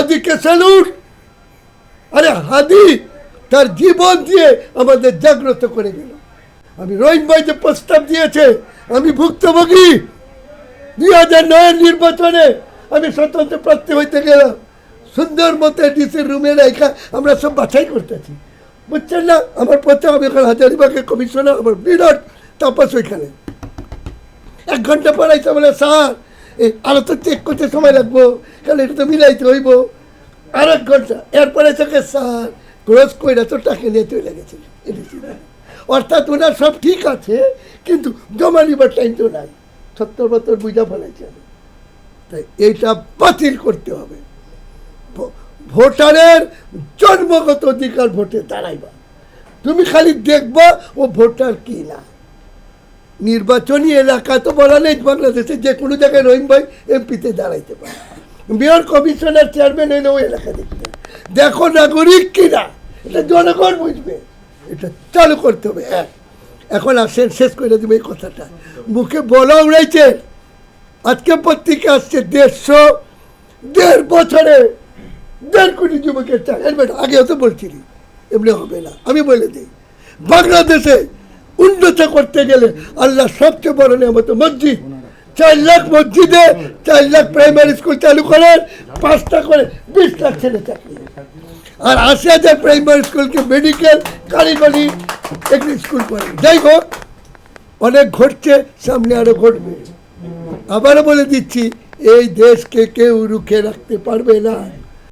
হাদিকে স্যালুট? আরে হাদি, তার জীবন দিয়ে আমাদের জাগ্রত করে গেল আমি রহিম ভাই যে প্রস্তাব দিয়েছে, আমি ভুক্তভোগী। দুই হাজার নয়ের নির্বাচনে আমি স্বতন্ত্র প্রার্থী হইতে গেলাম। সুন্দর মতো ডিসির রুমে রেখা আমরা সব বাছাই করতেছি। বুঝছেন না? আমার পথে আমি ওখানে হাজারিবাগের কমিশনার আমার বিরাট তাপস ওইখানে। এক ঘণ্টা পড়াইতে বলে, স্যার এই আরও তো চেক করতে সময় লাগবো। কারণ এটা তো মিলাইতে হইব। আর এক ঘণ্টা। এরপরে থেকে স্যার, ক্রস কইরা তো টাকা নিয়ে চলে গেছে। অর্থাৎ ওনার সব ঠিক আছে, কিন্তু জমা নিবার টাইম তো নাই। সত্তর বছর বুঝা ফেলাইছে তাই এইটা বাতিল করতে হবে। ভোটারের জন্মগত অধিকার ভোটে দাঁড়াইবা। তুমি খালি দেখবা ও ভোটার কি না। নির্বাচনী এলাকা তো বলা নেই বাংলাদেশে যে কোনো জায়গায় রহিম ভাই এমপিতে দাঁড়াইতে পারে। মেয়র, কমিশনার, চেয়ারম্যান হইলে ওই এলাকা দেখতে। দেখো নাগরিক কিনা, এটা জনগণ বুঝবে। এটা চালু করতে হবে এক এখন আসেন, শেষ করে দেবে এই কথাটা। মুখে বলা উড়াইছে, আজকে পত্রিকা আসছে দেড়শো দেড় বছরে দেড় কোটি যুবকের চাকরি হেলমেট আগেও তো বলছিলি, এমনি হবে না। আমি বলে দিই, বাংলাদেশে উন্নত করতে গেলে আল্লাহ সবচেয়ে বড় নিয়ামত মসজিদ। চার লাখ মসজিদে চার লাখ প্রাইমারি স্কুল চালু করেন পাঁচটা করে বিশ লাখ ছেলে চাকরি। আর আশি হাজার প্রাইমারি স্কুলকে মেডিকেল কারিগরি এগুলি স্কুল করেন যাই হোক, অনেক ঘটছে, সামনে আরও ঘটবে। আবারও বলে দিচ্ছি, এই দেশকে কেউ রুখে রাখতে পারবে না।